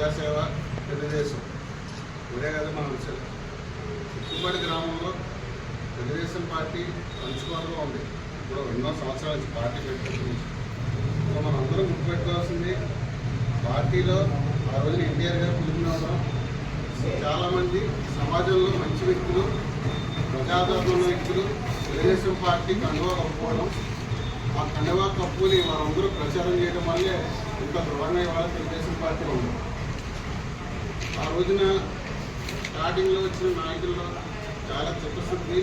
ప్రజాసేవ తెలుగుదేశం. ఇదే కదా మనం విషయం గ్రామంలో తెలుగుదేశం పార్టీ పంచుకోవడంలో ఉంది. ఇప్పుడు ఎన్నో సంవత్సరాల నుంచి పార్టీ పెట్టుకుంటుంది. ఇప్పుడు మనం అందరం గుర్తుపెట్టుకోవాల్సింది పార్టీలో ఆ రోజున ఎన్టీఆర్ గారు పిలిపిన చాలామంది సమాజంలో మంచి వ్యక్తులు ప్రజాదరణ వ్యక్తులు తెలుగుదేశం పార్టీ కండువా కప్పుకోవడం ఆ కండువా కప్పుని మనందరూ ప్రచారం చేయడం వల్లే ఇంత దృఢంగా ఇవాళ తెలుగుదేశం పార్టీ ఉంది. ఆ రోజున స్టార్టింగ్లో వచ్చిన నాయకుల్లో చాలా చిత్తశుద్ధి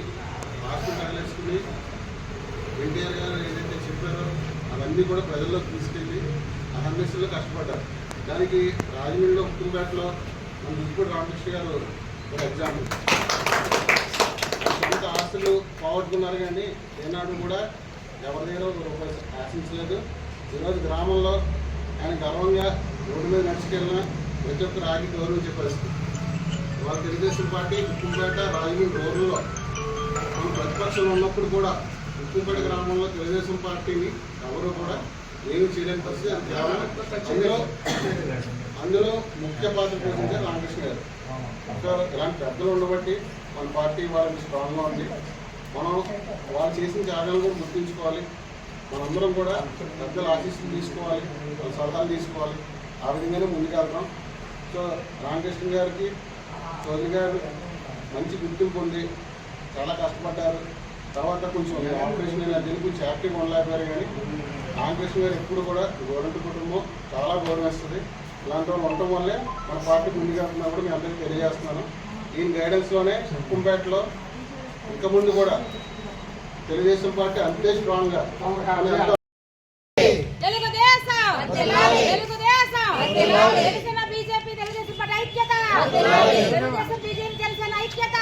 హాస్పిటల్ వేసుకుని ఎన్టీఆర్ గారు ఏదైతే చెప్పారో అవన్నీ కూడా ప్రజల్లోకి తీసుకెళ్ళి అహర్నిశలో కష్టపడ్డారు. దానికి రాజమండ్రిలో ఉప్పుపేటలో మన ఇప్పుడు రామకృష్ణ గారు ఒక ఎగ్జాంపుల్ సొంత ఆస్తులు పోగొట్టుకున్నారు కానీ ఏనాడు కూడా ఎవరి దగ్గర ఒక రూపాయి ఆశించలేదు. ఈరోజు గ్రామంలో ఆయన గర్వంగా రోడ్డు మీద నడుచుకెళ్ళిన ప్రతి ఒక్క రాగి గౌరవించే పరిస్థితి వాళ్ళ తెలుగుదేశం పార్టీ ఉప్పుపేట రాజమండ్రి రోడ్లలో మనం ప్రతిపక్షంలో ఉన్నప్పుడు కూడా ఉప్పుపేట గ్రామంలో తెలుగుదేశం పార్టీని ఎవరు కూడా ఏమి చేయలేని పరిస్థితి. అది కేవలం అందులో అందులో ముఖ్య పాత్ర పోషించారు రామకృష్ణ గారు. సో ఇలాంటి పెద్దలు ఉండబట్టి మన పార్టీ వాళ్ళకి స్ట్రాంగ్గా ఉంది. మనం వాళ్ళు చేసిన త్యాగాలను కూడా గుర్తుంచుకోవాలి. మనందరం కూడా పెద్దల ఆశీస్సులు తీసుకోవాలి. వాళ్ళ సలహాలు తీసుకోవాలి. ఆ విధంగానే ముందుకెళ్తాం. సో రామకృష్ణ గారికి చౌదరి గారు మంచి గుర్తింపు ఉంది చాలా కష్టపడ్డారు. తర్వాత కొంచెం ఆపరేషన్ అయినా దీనికి కొంచెం యాక్టివ్ ఉండలేకపోయారు కానీ రామకృష్ణ గారు ఎప్పుడు కూడా గవర్నమెంట్ కుటుంబం చాలా గౌరవిస్తుంది. ఇలాంటి వాళ్ళు ఉండటం వల్లే మన పార్టీ ముందుకెళ్తున్నా కూడా మీ అందరికీ తెలియజేస్తున్నాను. దీని గైడెన్స్లోనే కుంపేటలో ఇంకా ముందు కూడా తెలుగుదేశం పార్టీ అంతే స్ట్రాంగ్గా తెలుగుదేశం తెలుగుదేశం జనసేన బీజేపీ తెలుగుదేశం పార్టీ ఐక్యత తెలుగుదేశం బీజేపీ జనసేన ఐక్యత